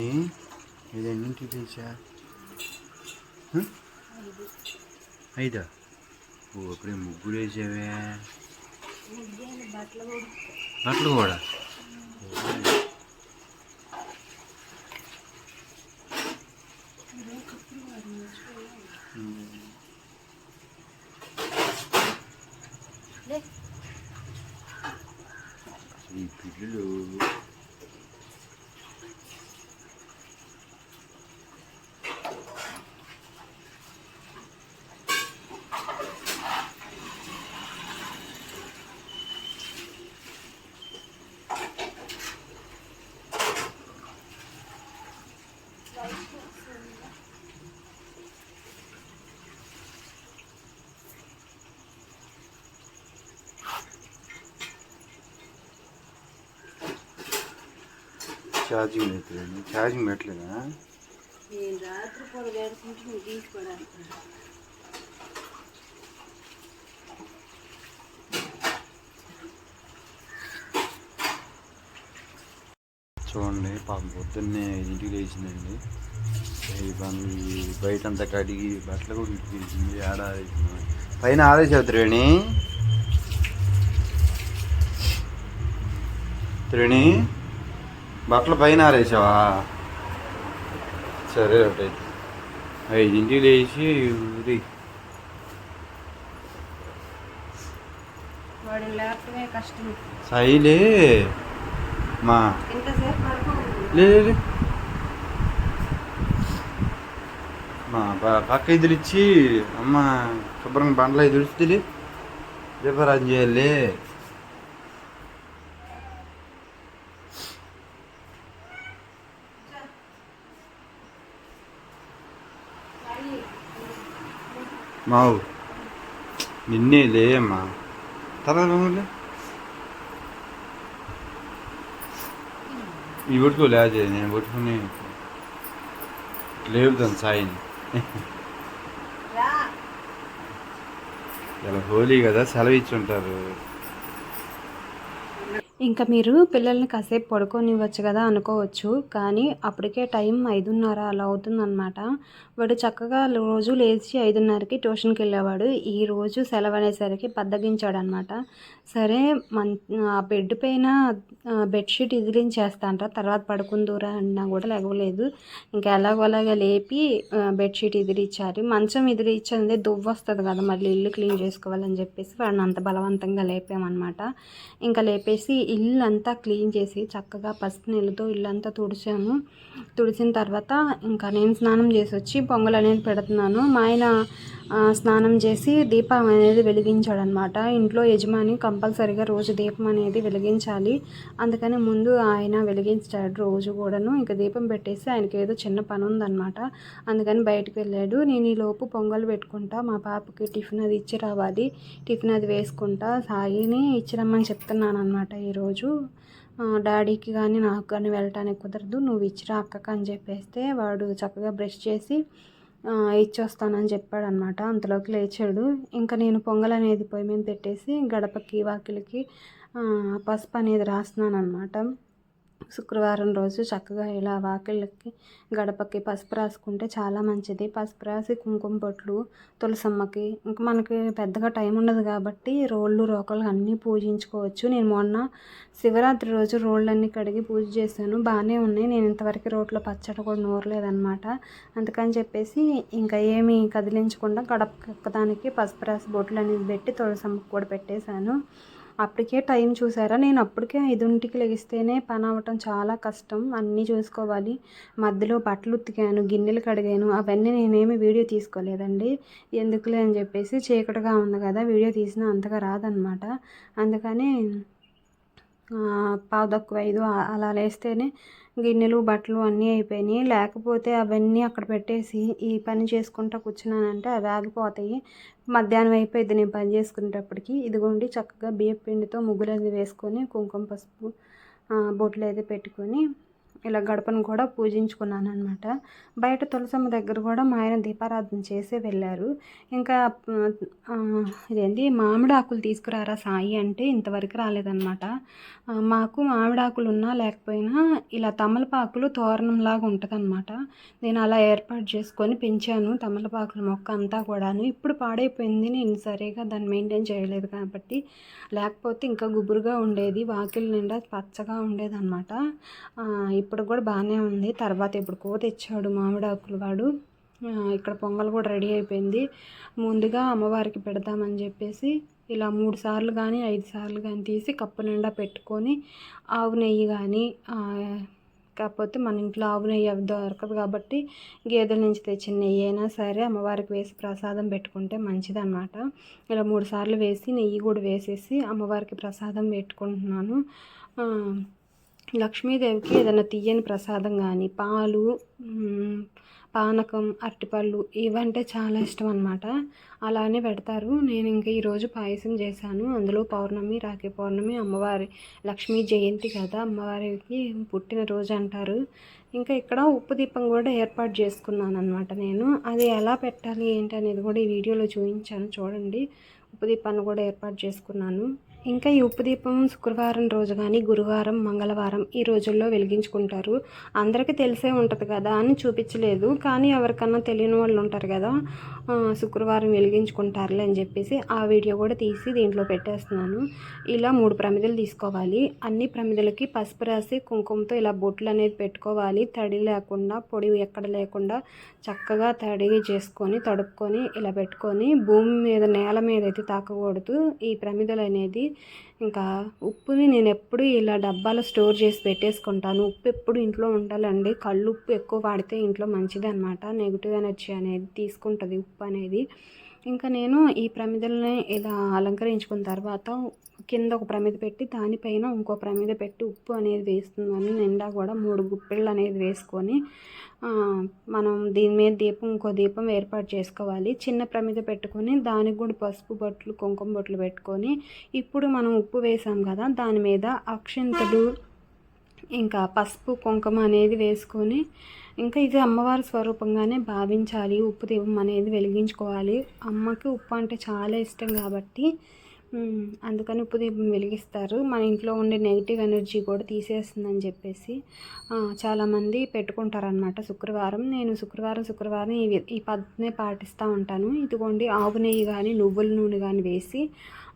ఇది ఎన్నింటికి తెచ్చా ఐదా? ఓ అప్పుడే ముగ్గురు వేసావే. బట్టలు కూడా ఈ పిల్లలు ఛార్జింగ్ పెట్టలేదు ఛార్జింగ్ పెట్టలేదా? నేను రాత్రి పూట వేడుకుంటే నువ్వు తీసుకోవడానికి చూడండి పాపం పొద్దున్నే ఇంటికి లేచిందండి. పనులు బయట అంతా కడిగి బట్టలు కూడా ఇంటికి వేసింది ఆడ. పైన ఆరేసావు త్రేణి త్రేణి బట్టలు పైన ఆరేసావా? సరే ఒకటి ఐదింటికి లేచి ఊరి సైలే. మా. ఇంతసేపు పడుకోండి లే లే, లే. మా పక్క ఇద్దరు ఇచ్చి అమ్మ శుభ్రంగా బండ్లు ఐదు ఇస్తుంది దీపారాజు చేయాలి మావు. నిన్నే లే అమ్మా తర్వాత ఇవి పట్టుకోలే అదే నేను పట్టుకుని లేపుతాను సాయిని. రా. ఇలా హోలీ కదా సెలవు ఇచ్చి ఉంటారు. ఇంకా మీరు పిల్లల్ని కాసేపు పడుకోనివ్వచ్చు కదా అనుకోవచ్చు కానీ అప్పటికే టైం ఐదున్నర అలా అవుతుందన్నమాట. వాడు చక్కగా రోజు లేచి ఐదున్నరకి ట్యూషన్కి వెళ్ళేవాడు ఈ రోజు సెలవు అనేసరికి బద్దగించాడనమాట సరే మన్ ఆ బెడ్ పైన బెడ్షీట్ ఇదిలించేస్తాంట తర్వాత పడుకుందూరా అన్నా కూడా లేవలేదు. ఇంకా ఎలాగోలాగా లేపి బెడ్షీట్ ఇదిలిచ్చారు. మంచం ఇదిలిచ్చింది దువ్వు వస్తుంది కదా మళ్ళీ ఇల్లు క్లీన్ చేసుకోవాలని చెప్పేసి వాడిని అంత బలవంతంగా లేపామన్నమాట. ఇంకా లేపేసి ఇల్లు అంతా క్లీన్ చేసి చక్కగా పసుపు నీళ్ళతో ఇల్లంతా తుడిచాను. తుడిచిన తర్వాత ఇంకా నేను స్నానం చేసి వచ్చి పొంగల్ అనేది పెడుతున్నాను. మా ఆయన స్నానం చేసి దీపం అనేది వెలిగించాడు అనమాట ఇంట్లో యజమాని కంపల్సరిగా రోజు దీపం అనేది వెలిగించాలి. అందుకని ముందు ఆయన వెలిగించాడు రోజు కూడాను. ఇంకా దీపం పెట్టేసి ఆయనకి ఏదో చిన్న పని ఉందన్నమాట అందుకని బయటకు వెళ్ళాడు. నేను ఈ లోపు పొంగల్ పెట్టుకుంటా. మా పాపకి టిఫిన్ అది ఇచ్చి రావాలి. టిఫిన్ అది వేసుకుంటా. సాయిని ఇచ్చి రమ్మని చెప్తున్నాను అనమాట ఈరోజు డాడీకి కానీ నాకు కానీ వెళ్ళటానికి కుదరదు. నువ్వు ఇచ్చిరా అక్కకు అని చెప్పేస్తే వాడు చక్కగా బ్రష్ చేసి ఇచ్చొస్తానని చెప్పాడు అనమాట అంతలోకి లేచాడు. ఇంకా నేను పొంగల్ అనేది పొయ్యి మీద పెట్టేసి గడపకి వాకిలికి పసుపు అనేది రాస్తున్నాను అనమాట శుక్రవారం రోజు చక్కగా ఇలా వాకిళ్ళకి గడపకి పసుపు రాసుకుంటే చాలా మంచిది. పసుపు రాసి కుంకుమ బొట్లు తులసమ్మకి ఇంకా మనకి పెద్దగా టైం ఉండదు కాబట్టి రోళ్ళు రోకలు అన్నీ పూజించుకోవచ్చు. నేను మొన్న శివరాత్రి రోజు రోళ్ళన్నీ కడిగి పూజ చేశాను. బాగానే ఉన్నాయి. నేను ఇంతవరకు రోడ్లో పచ్చడి కూడా నోరలేదనమాట అందుకని చెప్పేసి ఇంకా ఏమీ కదిలించకుండా గడపకి ఎక్కడానికి పసుపు రాసి బొట్లు అనేది పెట్టి తులసమ్మకి కూడా పెట్టేశాను. అప్పటికే టైం చూసారా? నేను అప్పటికే ఐదుంటికి లెగిస్తేనే పని అవ్వటం చాలా కష్టం. అన్నీ చూసుకోవాలి. మధ్యలో బట్టలు ఉతికాను గిన్నెలు కడిగాను. అవన్నీ నేనేమి వీడియో తీసుకోలేదండి. ఎందుకులే అని చెప్పేసి చీకటిగా ఉంది కదా వీడియో తీసినా అంతగా రాదనమాట అందుకని పావు తక్కువ ఐదు అలా లేస్తేనే గిన్నెలు బట్టలు అన్నీ అయిపోయినాయి. లేకపోతే అవన్నీ అక్కడ పెట్టేసి ఈ పని చేసుకుంటా కూర్చున్నానంటే అవి ఆగిపోతాయి. మధ్యాహ్నం అయిపోయింది నేను పని చేసుకునేటప్పటికి. ఇదిగోండి చక్కగా బియ్యం పిండితో ముగ్గులు అది వేసుకొని కుంకుమ పసుపు బొట్లు అయితే పెట్టుకొని ఇలా గడపను కూడా పూజించుకున్నాను అనమాట బయట తులసమ్మ దగ్గర కూడా మా ఆయన దీపారాధన చేసి వెళ్ళారు. ఇంకా ఇదేంటి? మామిడి ఆకులు తీసుకురారా సాయి అంటే ఇంతవరకు రాలేదన్నమాట. మాకు మామిడి ఆకులు ఉన్నా లేకపోయినా ఇలా తమలపాకులు తోరణంలాగా ఉంటుంది అనమాట నేను అలా ఏర్పాటు చేసుకొని పెంచాను తమలపాకుల మొక్క అంతా కూడాను. ఇప్పుడు పాడైపోయింది నేను సరిగా దాన్ని మెయింటైన్ చేయలేదు కాబట్టి. లేకపోతే ఇంకా గుబురుగా ఉండేది వాకిలి నిండా పచ్చగా ఉండేది అనమాట ఇప్పుడు కూడా బాగానే ఉంది. తర్వాత ఇప్పుడు కో తెచ్చాడు మామిడాకులు వాడు. ఇక్కడ పొంగల్ కూడా రెడీ అయిపోయింది. ముందుగా అమ్మవారికి పెడదామని చెప్పేసి ఇలా మూడు సార్లు కానీ ఐదు సార్లు కానీ తీసి కప్పు నిండా పెట్టుకొని ఆవు నెయ్యి కానీ కాకపోతే మన ఇంట్లో ఆవు నెయ్యి అవి దొరకదు కాబట్టి గేదెల నుంచి తెచ్చిన నెయ్యి అయినా సరే అమ్మవారికి వేసి ప్రసాదం పెట్టుకుంటే మంచిదన్నమాట. ఇలా మూడు సార్లు వేసి నెయ్యి కూడా వేసేసి అమ్మవారికి ప్రసాదం పెట్టుకుంటున్నాను. లక్ష్మీదేవికి ఏదైనా తీయని ప్రసాదం కానీ పాలు పానకం అరటిపళ్ళు ఇవంటే చాలా ఇష్టం అనమాట అలానే పెడతారు. నేను ఇంకా ఈరోజు పాయసం చేశాను. అందులో పౌర్ణమి రాఖీ పౌర్ణమి అమ్మవారి లక్ష్మీ జయంతి కదా అమ్మవారికి పుట్టినరోజు అంటారు. ఇంకా ఇక్కడ ఉప్పు దీపం కూడా ఏర్పాటు చేసుకున్నాను అనమాట నేను. అది ఎలా పెట్టాలి ఏంటి అనేది కూడా ఈ వీడియోలో చూపించాను. చూడండి. ఉప్పు దీపాన్ని కూడా ఏర్పాటు చేసుకున్నాను. ఇంకా ఈ ఉప్పు దీపం శుక్రవారం రోజు కానీ గురువారం మంగళవారం ఈ రోజుల్లో వెలిగించుకుంటారు. అందరికీ తెలిసే ఉంటుంది కదా అని చూపించలేదు. కానీ ఎవరికన్నా తెలియని వాళ్ళు ఉంటారు కదా శుక్రవారం వెలిగించుకుంటారులే అని చెప్పేసి ఆ వీడియో కూడా తీసి దీంట్లో పెట్టేస్తున్నాను. ఇలా మూడు ప్రమిదలు తీసుకోవాలి. అన్ని ప్రమిదలకి పసుపు రాసి కుంకుమతో ఇలా బొట్లు అనేది పెట్టుకోవాలి. తడి లేకుండా పొడి ఎక్కడ లేకుండా చక్కగా తడి చేసుకొని తడుపుకొని ఇలా పెట్టుకొని భూమి మీద నేల మీద అయితే తాకకూడదు. ఈ ప్రమిదలు అనేది ఇంకా ఉప్పుని నేను ఎప్పుడు ఇలా డబ్బాలో స్టోర్ చేసి పెట్టేసుకుంటాను. ఉప్పు ఎప్పుడు ఇంట్లో ఉండాలండి. కళ్ళు ఉప్పు ఎక్కువ వాడితే ఇంట్లో మంచిది అనమాట నెగిటివ్ ఎనర్జీ అనేది తీసుకుంటుంది ఉప్పు అనేది. ఇంకా నేను ఈ ప్రమిదల్ని ఇలా అలంకరించుకున్న తర్వాత కింద ఒక ప్రమిద పెట్టి దానిపైన ఇంకో ప్రమిద పెట్టి ఉప్పు అనేది వేస్తున్నాను. నిండా కూడా మూడు గుప్పిళ్ళు అనేది వేసుకొని మనం దీని మీద దీపం ఇంకో దీపం ఏర్పాటు చేసుకోవాలి. చిన్న ప్రమిద పెట్టుకొని దానికి కూడా పసుపు బొట్లు కుంకుమ బొట్లు పెట్టుకొని ఇప్పుడు మనం ఉప్పు వేసాం కదా దాని మీద అక్షింతలు ఇంకా పసుపు కుంకుమ అనేది వేసుకొని ఇంకా ఇది అమ్మవారి స్వరూపంగానే భావించాలి. ఉప్పు దీపం అనేది వెలిగించుకోవాలి. అమ్మకి ఉప్పు అంటే చాలా ఇష్టం కాబట్టి అందుకని ఉప్పు దీపం వెలిగిస్తారు. మన ఇంట్లో ఉండే నెగిటివ్ ఎనర్జీ కూడా తీసేస్తుందని చెప్పేసి చాలామంది పెట్టుకుంటారనమాట శుక్రవారం నేను శుక్రవారం శుక్రవారం ఈ ఈ పద్ధతినే పాటిస్తూ ఉంటాను. ఇదిగోండి ఆవు నెయ్యి కానీ నువ్వుల నూనె కానీ వేసి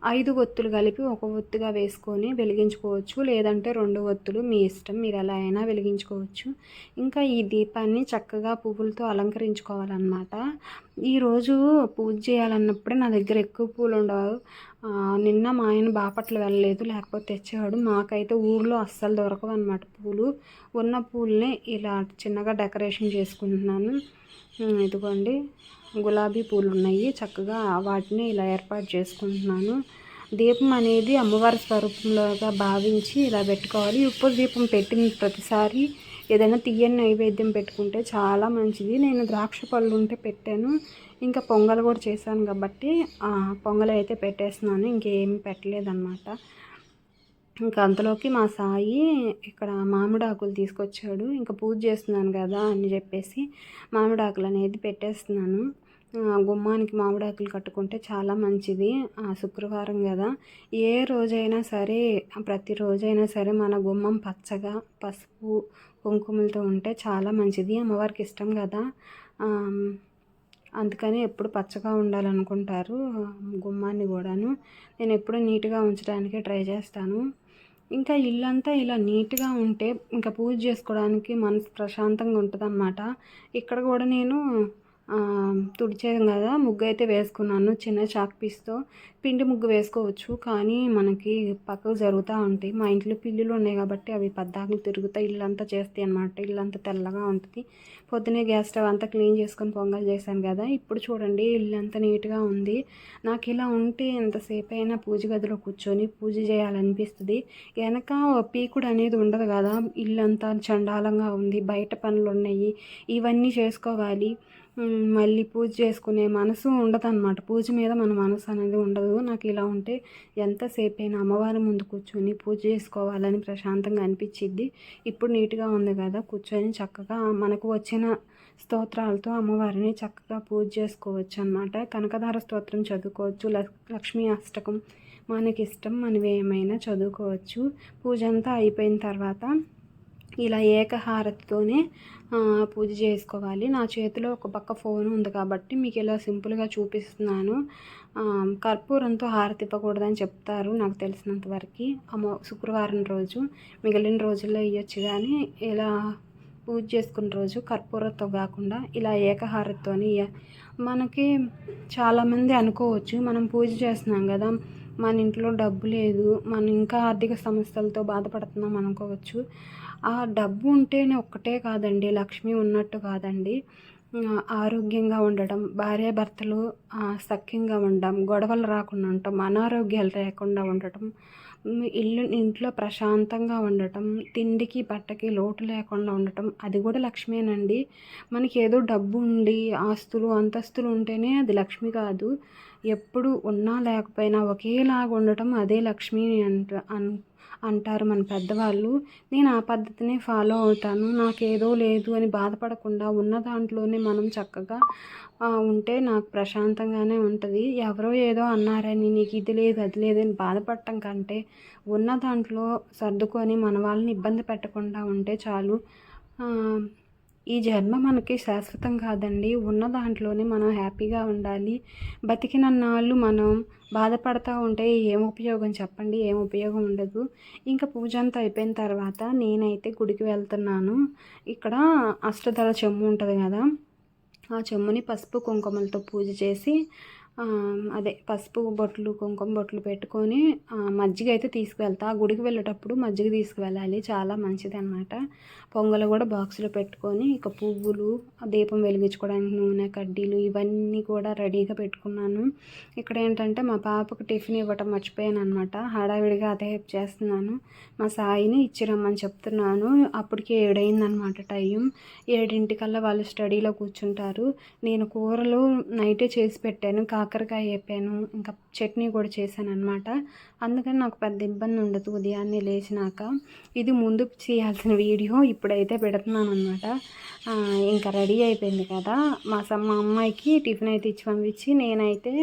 ఐదు ఒత్తులు కలిపి ఒక ఒత్తుగా వేసుకొని వెలిగించుకోవచ్చు. లేదంటే రెండు ఒత్తులు మీ ఇష్టం మీరు ఎలా అయినా వెలిగించుకోవచ్చు. ఇంకా ఈ దీపాన్ని చక్కగా పువ్వులతో అలంకరించుకోవాలన్నమాట. ఈరోజు పూజ చేయాలన్నప్పుడే నా దగ్గర ఎక్కువ పూలు ఉండవు. నిన్న మా ఆయన బాపట్ల వెళ్ళలేదు లేకపోతే తెచ్చాడు మాకైతే ఊర్లో అస్సలు దొరకవు అనమాట పూలు. ఉన్న పూలని ఇలా చిన్నగా డెకరేషన్ చేసుకుంటున్నాను. ఇదిగోండి గులాబీ పూలు ఉన్నాయి చక్కగా వాటిని ఇలా ఏర్పాటు చేసుకుంటున్నాను. దీపం అనేది అమ్మవారి స్వరూపంలోగా భావించి ఇలా పెట్టుకోవాలి. ఉప్పు దీపం పెట్టిన ప్రతిసారి ఏదైనా తీయని నైవేద్యం పెట్టుకుంటే చాలా మంచిది. నేను ద్రాక్ష పళ్ళు ఉంటే పెట్టాను. ఇంకా పొంగల్ కూడా చేశాను కాబట్టి పొంగల్ అయితే పెట్టేస్తున్నాను. ఇంకేమి పెట్టలేదన్నమాట. ఇంకా అంతలోకి మా సాయి ఇక్కడ మామిడి ఆకులు తీసుకొచ్చాడు. ఇంకా పూజ చేస్తున్నాను కదా అని చెప్పేసి మామిడాకులు అనేది పెట్టేస్తున్నాను. గుమ్మానికి మామిడాకులు కట్టుకుంటే చాలా మంచిది. శుక్రవారం కదా. ఏ రోజైనా సరే ప్రతి రోజైనా సరే మన గుమ్మం పచ్చగా పసుపు కుంకుమలతో ఉంటే చాలా మంచిది. అమ్మవారికి ఇష్టం కదా. అందుకని ఎప్పుడు పచ్చగా ఉండాలనుకుంటారు గుమ్మాన్ని కూడాను. నేను ఎప్పుడు నీట్గా ఉంచడానికి ట్రై చేస్తాను. ఇంకా ఇల్లంతా ఇలా నీట్గా ఉంటే ఇంకా పూజ చేసుకోవడానికి మనసు ప్రశాంతంగా ఉంటుంది ఇక్కడ కూడా నేను తుడిచేది కదా ముగ్గు అయితే వేసుకున్నాను చిన్న చాక్ పీస్తో పిండి ముగ్గు వేసుకోవచ్చు కానీ మనకి పక్కకు జరుగుతూ ఉంటాయి. మా ఇంట్లో పిల్లులు ఉన్నాయి కాబట్టి అవి పద్దాకులు తిరుగుతాయి ఇల్లంతా చేస్తాయి అనమాట ఇల్లంతా తెల్లగా ఉంటుంది. పొద్దునే గ్యాస్ స్టవ్ అంతా క్లీన్ చేసుకొని పొంగల్ చేశాను కదా ఇప్పుడు చూడండి ఇల్లంతా నీట్గా ఉంది. నాకు ఇలా ఉంటే ఎంతసేపు అయినా పూజ గదిలో కూర్చొని పూజ చేయాలనిపిస్తుంది. వెనక ఓ పీకుడు అనేది ఉండదు కదా ఇల్లంతా చండాలంగా ఉంది బయట పనులు ఉన్నాయి ఇవన్నీ చేసుకోవాలి. మళ్ళీ పూజ చేసుకునే మనసు ఉండదు అనమాట పూజ మీద మన మనసు అనేది ఉండదు. నాకు ఇలా ఉంటే ఎంతసేపు అయినా అమ్మవారి ముందు కూర్చొని పూజ చేసుకోవాలని ప్రశాంతంగా అనిపించిద్ది. ఇప్పుడు నీట్గా ఉంది కదా కూర్చొని చక్కగా మనకు వచ్చిన స్తోత్రాలతో అమ్మవారిని చక్కగా పూజ చేసుకోవచ్చు అనమాట కనకధార స్తోత్రం చదువుకోవచ్చు లక్- లక్ష్మీ అష్టకం మనకి ఇష్టం మనవి ఏమైనా చదువుకోవచ్చు. పూజ అంతా అయిపోయిన తర్వాత ఇలా ఏకహారతితోనే పూజ చేసుకోవాలి. నా చేతిలో ఒక పక్క ఫోన్ ఉంది కాబట్టి మీకు ఇలా సింపుల్గా చూపిస్తున్నాను. కర్పూరంతో హారతి ఇవ్వకూడదని చెప్తారు నాకు తెలిసినంత వరకు. అమో శుక్రవారం రోజు మిగిలిన రోజుల్లో ఇవ్వచ్చు కానీ ఇలా పూజ చేసుకున్న రోజు కర్పూరంతో కాకుండా ఇలా ఏకహారతితోని మనకి చాలామంది అనుకోవచ్చు మనం పూజ చేస్తున్నాం కదా మన ఇంట్లో డబ్బు లేదు మనం ఇంకా ఆర్థిక సమస్యలతో బాధపడుతున్నాం అనుకోవచ్చు. ఆ డబ్బు ఉంటేనే ఒక్కటే కాదండి లక్ష్మి ఉన్నట్టు కాదండి. ఆరోగ్యంగా ఉండడం భార్యాభర్తలు సఖ్యంగా ఉండడం గొడవలు రాకుండా ఉండటం అనారోగ్యాలు లేకుండా ఉండటం ఇల్లు ఇంట్లో ప్రశాంతంగా ఉండటం తిండికి బట్టకి లోటు లేకుండా ఉండటం అది కూడా లక్ష్మేనండి మనకి ఏదో డబ్బు ఉండి ఆస్తులు అంతస్తులు ఉంటేనే అది లక్ష్మి కాదు. ఎప్పుడు ఉన్నా లేకపోయినా ఒకేలాగా ఉండటం అదే లక్ష్మి అంట అన్ అంటారు మన పెద్దవాళ్ళు. నేను ఆ పద్ధతిని ఫాలో అవుతాను. నాకేదో లేదు అని బాధపడకుండా ఉన్న దాంట్లోనే మనం చక్కగా ఉంటే నాకు ప్రశాంతంగానే ఉంటుంది. ఎవరో ఏదో అన్నారని నీకు ఇది లేదు అది లేదు అని బాధపడటం కంటే ఉన్న దాంట్లో సర్దుకొని మన వాళ్ళని ఇబ్బంది పెట్టకుండా ఉంటే చాలు. ఈ జన్మ మనకి శాశ్వతం కాదండి. ఉన్న దాంట్లోనే మనం హ్యాపీగా ఉండాలి. బతికిన నాళ్ళు మనం బాధపడతా ఉంటే ఏం ఉపయోగం చెప్పండి? ఏం ఉపయోగం ఉండదు. ఇంకా పూజ అంతా అయిపోయిన తర్వాత నేనైతే గుడికి వెళ్తున్నాను. ఇక్కడ అష్టదళ చెమ్ము ఉంటుంది కదా? ఆ చెమ్ముని పసుపు కుంకుమలతో పూజ చేసి అదే పసుపు బొట్లు కుంకుమ బొట్లు పెట్టుకొని మజ్జిగ అయితే తీసుకువెళ్తా. ఆ గుడికి వెళ్ళేటప్పుడు మజ్జిగ తీసుకువెళ్ళాలి. చాలా మంచిది అనమాట పొంగలు కూడా బాక్స్లో పెట్టుకొని ఇక పువ్వులు దీపం వెలిగించుకోవడానికి నూనె కడ్డీలు ఇవన్నీ కూడా రెడీగా పెట్టుకున్నాను. ఇక్కడ ఏంటంటే మా పాపకు టిఫిన్ ఇవ్వటం మర్చిపోయాను అనమాట హడావిడిగా అదే చేస్తున్నాను. మా సాయిని ఇచ్చిరమ్మని చెప్తున్నాను. అప్పటికి ఏడైందనమాట టైం. ఏడింటికల్లా వాళ్ళు స్టడీలో కూర్చుంటారు. నేను కూరలు నైటే చేసి పెట్టాను. కాకరకాయ వేపాను ఇంకా చట్నీ కూడా చేశాను అనమాట అందుకని నాకు పెద్ద ఇబ్బంది ఉండదు ఉదయాన్నే లేచినాక. ఇది ముందు చేయాల్సిన వీడియో ఇప్పుడైతే పెడుతున్నాను అనమాట ఇంకా రెడీ అయిపోయింది కదా. మా సమ్ మా అమ్మాయికి టిఫిన్ అయితే ఇచ్చి పంపించి నేనైతే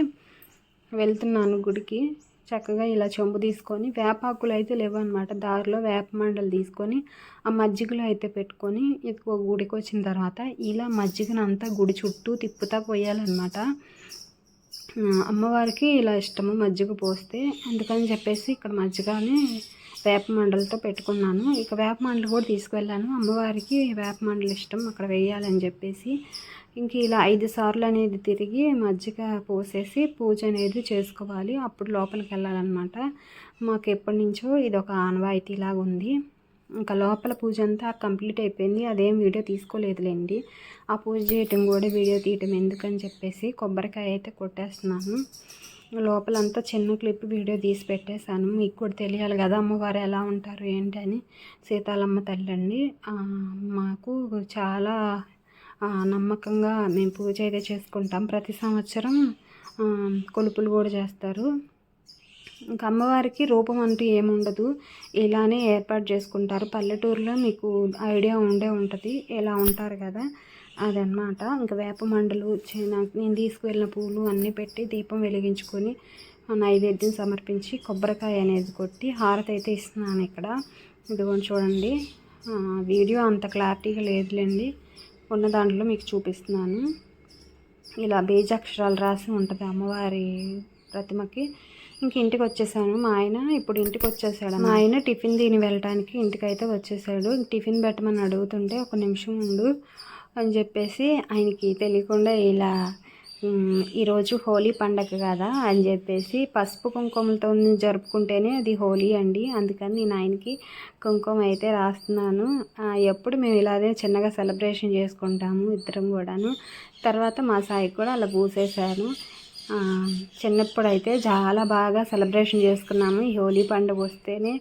వెళ్తున్నాను గుడికి. చక్కగా ఇలా చెంబు తీసుకొని వేపాకులు అయితే లేవు అనమాట దారిలో వేప మండలు తీసుకొని ఆ మజ్జిగలో అయితే పెట్టుకొని ఎక్కువ గుడికి వచ్చిన తర్వాత ఇలా మజ్జిగనంతా గుడి చుట్టూ తిప్పుతా పోయాలన్నమాట. అమ్మవారికి ఇలా ఇష్టము మజ్జిగ పోస్తే. అందుకని చెప్పేసి ఇక్కడ మజ్జిగని వేప మండలతో పెట్టుకున్నాను. ఇక వేప మండలు కూడా తీసుకువెళ్ళాను. అమ్మవారికి వేప మండలు ఇష్టం. అక్కడ వేయాలని చెప్పేసి ఇంక ఇలా ఐదు సార్లు అనేది తిరిగి మజ్జిగ పోసేసి పూజ అనేది చేసుకోవాలి. అప్పుడు లోపలికి వెళ్ళాలన్నమాట. మాకు ఎప్పటి నుంచో ఇది ఒక ఆనవాయితీలాగా ఉంది. ఇంకా లోపల పూజ అంతా కంప్లీట్ అయిపోయింది. అదేం వీడియో తీసుకోలేదులేండి. ఆ పూజ చేయటం కూడా వీడియో తీయటం ఎందుకని చెప్పేసి కొబ్బరికాయ అయితే కొట్టేస్తున్నాను. లోపలంతా చిన్న క్లిప్ వీడియో తీసి పెట్టేశాను. మీకు కూడా తెలియాలి కదా అమ్మవారు ఎలా ఉంటారు ఏంటి అని. సీతాలమ్మ తల్లి అండి మాకు చాలా నమ్మకంగా మేము పూజ అయితే చేసుకుంటాం. ప్రతి సంవత్సరం కొలుపులు కూడా చేస్తారు. ఇంకా అమ్మవారికి రూపం అంటూ ఏముండదు. ఇలానే ఏర్పాటు చేసుకుంటారు. పల్లెటూరులో మీకు ఐడియా ఉండే ఉంటుంది. ఇలా ఉంటారు కదా? అదనమాట ఇంకా వేప మండలు నాకు నేను తీసుకువెళ్ళిన పూలు అన్నీ పెట్టి దీపం వెలిగించుకొని నైవేద్యం సమర్పించి కొబ్బరికాయ అనేది కొట్టి హారతి అయితే ఇస్తున్నాను ఇక్కడ. ఇదిగోండి చూడండి. వీడియో అంత క్లారిటీగా లేదులేండి. ఉన్న దాంట్లో మీకు చూపిస్తున్నాను. ఇలా బీజాక్షరాలు రాసి ఉంటుంది అమ్మవారి ప్రతిమకి. ఇంక ఇంటికి వచ్చేసాను మా ఆయన ఇప్పుడు ఇంటికి వచ్చేసాడు మా ఆయన టిఫిన్ తిని వెళ్ళటానికి ఇంటికైతే వచ్చేసాడు. టిఫిన్ పెట్టమని అడుగుతుంటే ఒక నిమిషం ఉండు అని చెప్పేసి ఆయనకి తెలియకుండా ఇలా ఈరోజు హోలీ పండగ కదా అని చెప్పేసి పసుపు కుంకుమలతో జరుపుకుంటేనే అది హోలీ అండి. అందుకని నేను ఆయనకి కుంకుమ అయితే రాస్తున్నాను. ఎప్పుడు మేము ఇలాగే చిన్నగా సెలబ్రేషన్ చేసుకుంటాము ఇద్దరం కూడాను. తర్వాత మా సాయికి కూడా అలా పూసేశాను చిన్నప్పుడు అయితే చాలా బాగా సెలబ్రేషన్ చేసుకున్నాము. ఈ హోలీ పండుగ వస్తేనే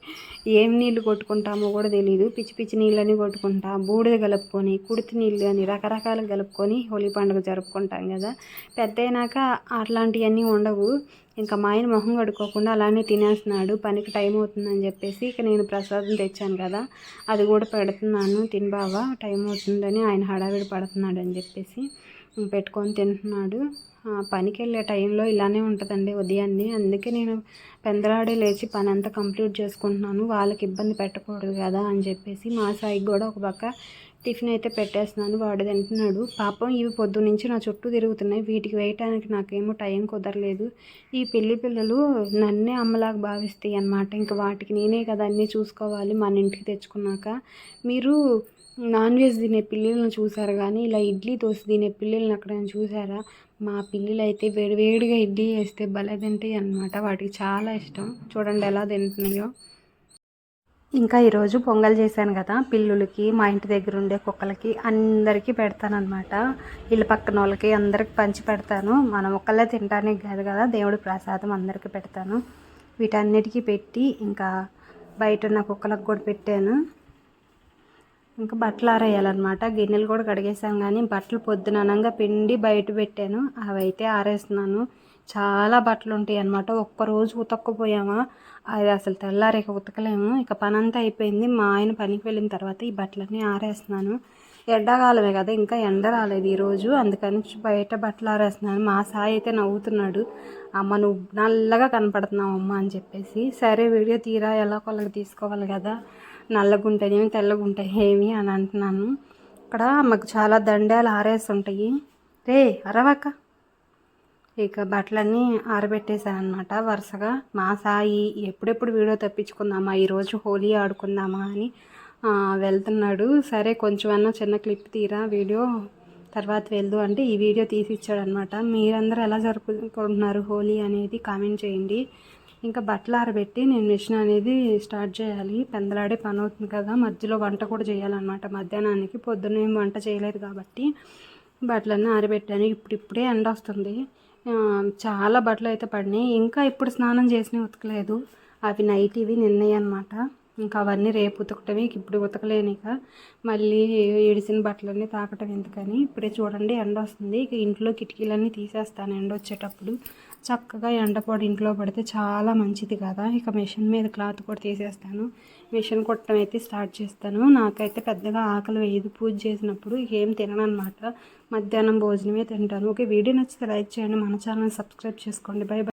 ఏం నీళ్ళు కొట్టుకుంటామో కూడా తెలియదు పిచ్చి పిచ్చి నీళ్ళని కొట్టుకుంటాం. బూడిద కలుపుకొని కుడితి నీళ్ళు అని రకరకాలు కలుపుకొని హోలీ పండుగ జరుపుకుంటాం కదా. పెద్ద అయినాక అట్లాంటివన్నీ ఉండవు. ఇంకా మా ఆయన మొహం కడుక్కోకుండా అలానే తినేస్తున్నాడు. పనికి టైం అవుతుందని చెప్పేసి ఇక నేను ప్రసాదం తెచ్చాను కదా. అది కూడా పెడుతున్నాను. తిని బావా టైం అవుతుందని ఆయన హడావిడి పడుతున్నాడు అని చెప్పేసి పెట్టుకొని తింటున్నాడు. పనికి వెళ్ళే టైంలో ఇలానే ఉంటుందండి ఉదయాన్నే. అందుకే నేను పెందలాడే లేచి పని అంతా కంప్లీట్ చేసుకుంటున్నాను. వాళ్ళకి ఇబ్బంది పెట్టకూడదు కదా అని చెప్పేసి మా సాయికి కూడా ఒక పక్క టిఫిన్ అయితే పెట్టేస్తున్నాను. వాడు తింటున్నాడు. పాపం ఇవి పొద్దు నుంచి నా చుట్టూ తిరుగుతున్నాయి. వీటికి వేయటానికి నాకేమో టైం కుదరలేదు. ఈ పెళ్ళి పిల్లలు నన్నే అమ్మలాగా భావిస్తాయి అన్నమాట. ఇంకా వాటికి నేనే కదా అన్నీ చూసుకోవాలి మన ఇంటికి తెచ్చుకున్నాక. మీరు నాన్ వెజ్ తినే పిల్లలను చూసారు? కానీ ఇలా ఇడ్లీ దోశ తినే పిల్లల్ని అక్కడ చూసారా? మా పిల్లలు అయితే వేడివేడిగా ఇడ్లీ వేస్తే భలే తింటాయి అన్నమాట. వాటికి చాలా ఇష్టం. చూడండి ఎలా తింటున్నాయో. ఇంకా ఈరోజు పొంగల్ చేశాను కదా. పిల్లులకి మా ఇంటి దగ్గర ఉండే కుక్కలకి అందరికీ పెడతానమాట ఇల్లు పక్కన వాళ్ళకి అందరికి పంచి పెడతాను. మనం ఒక్కళ్ళే తినడానికి కాదు కదా. దేవుడి ప్రసాదం అందరికీ పెడతాను. వీటన్నిటికీ పెట్టి ఇంకా బయట ఉన్న కుక్కలకు కూడా పెట్టాను. ఇంకా బట్టలు ఆరేయాలన్నమాట గిన్నెలు కూడా కడిగేసాం కానీ బట్టలు పొద్దుననంగా పిండి బయట పెట్టాను. అవి అయితే ఆరేస్తున్నాను. చాలా బట్టలు ఉంటాయి అన్నమాట ఒక్కరోజు ఉతక్కపోయామా? అది అసలు తెల్లారేక ఉతకలేము. ఇక పనంతా అయిపోయింది. మా ఆయన పనికి వెళ్ళిన తర్వాత ఈ బట్టలన్నీ ఆరేస్తున్నాను. ఎండాకాలమే కదా ఇంకా ఎండ రాలేదు ఈరోజు అందుకని బయట బట్టలు ఆరేస్తున్నాను మా సాయి అయితే నవ్వుతున్నాడు. అమ్మ నువ్వు నల్లగా కనపడుతున్నావు అమ్మ అని చెప్పేసి. సరే వీడియో తీరా ఎలా కొలకి తీసుకోవాలి కదా? నల్లగుంటాయేమి తెల్లగుంటాయి ఏమి అని అంటున్నాను. ఇక్కడ మాకు చాలా దండాలు ఆరేసి ఉంటాయి రే అరవక్క. ఇక బట్టలన్నీ ఆరబెట్టేశానమాట వరుసగా. మా సాయి ఎప్పుడెప్పుడు వీడియో తప్పించుకుందామా ఈరోజు హోలీ ఆడుకుందామా అని వెళ్తున్నాడు. సరే కొంచెమన్నా చిన్న క్లిప్ తీరా వీడియో తర్వాత వెళ్దు అంటే ఈ వీడియో తీసి ఇచ్చాడనమాట మీరందరూ ఎలా జరుపుకుంటున్నారు హోలీ అనేది కామెంట్ చేయండి. ఇంకా బట్టలు ఆరబెట్టి నేను మిషన్ అనేది స్టార్ట్ చేయాలి. పెందలాడే పని అవుతుంది కదా. మధ్యలో వంట కూడా చేయాలన్నమాట. మధ్యాహ్నానికి పొద్దున్న ఏం వంట చేయలేదు కాబట్టి బట్టలన్నీ ఆరబెట్టాను. ఇప్పుడు ఇప్పుడే ఎండ వస్తుంది. చాలా బట్టలు అయితే పడినాయి. ఇంకా ఇప్పుడు స్నానం చేసిన ఉతకలేదు. అవి నైట్ ఇవి నిన్నయ్య అనమాట ఇంకా అవన్నీ రేపు ఉతకటమే. ఇప్పుడు ఉతకలేను ఇక. మళ్ళీ ఇడిసిన బట్టలన్నీ తాకటం ఎందుకని. ఇప్పుడే చూడండి ఎండ వస్తుంది. ఇక ఇంట్లో కిటికీలన్నీ తీసేస్తాను ఎండ వచ్చేటప్పుడు. చక్కగా ఎండపొడి ఇంట్లో పడితే చాలా మంచిది కదా. ఇక మిషన్ మీద క్లాత్ కూడా తీసేస్తాను. మిషన్ కుట్టడం అయితే స్టార్ట్ చేస్తాను. నాకైతే పెద్దగా ఆకలి వేయదు. పూజ చేసినప్పుడు ఏం తినను అనమాట మధ్యాహ్నం భోజనమే తింటాను. ఓకే వీడియో నచ్చితే లైక్ చేయండి. మన ఛానల్ సబ్స్క్రైబ్ చేసుకోండి. Bye bye.